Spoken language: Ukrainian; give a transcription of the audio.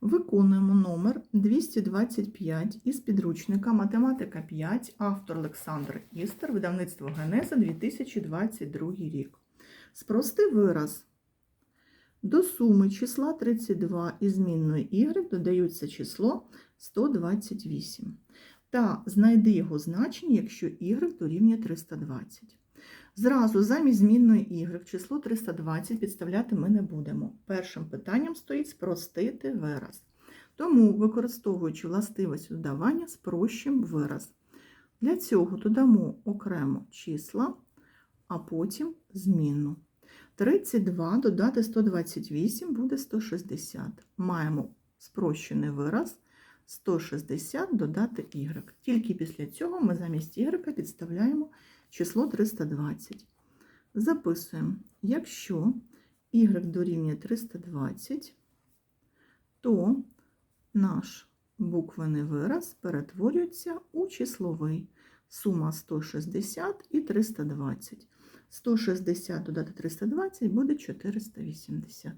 Виконуємо номер 225 із підручника Математика 5, автор Олександр Істер, видавництво Генеза 2022 рік. Спрости вираз. До суми числа 32 і змінної y додаються число 128. Та знайди його значення, якщо y дорівнює 320. Зразу замість змінної y число 320 підставляти ми не будемо. Першим питанням стоїть спростити вираз. Тому, використовуючи властивість додавання, спрощимо вираз. Для цього додамо окремо числа, а потім змінну. 32 додати 128 буде 160. Маємо спрощений вираз 160 додати y. Тільки після цього ми замість y підставляємо число 320. Записуємо, якщо y дорівнює 320, то наш буквений вираз перетворюється у числовий. Сума 160 і 320. 160 додати 320 буде 480.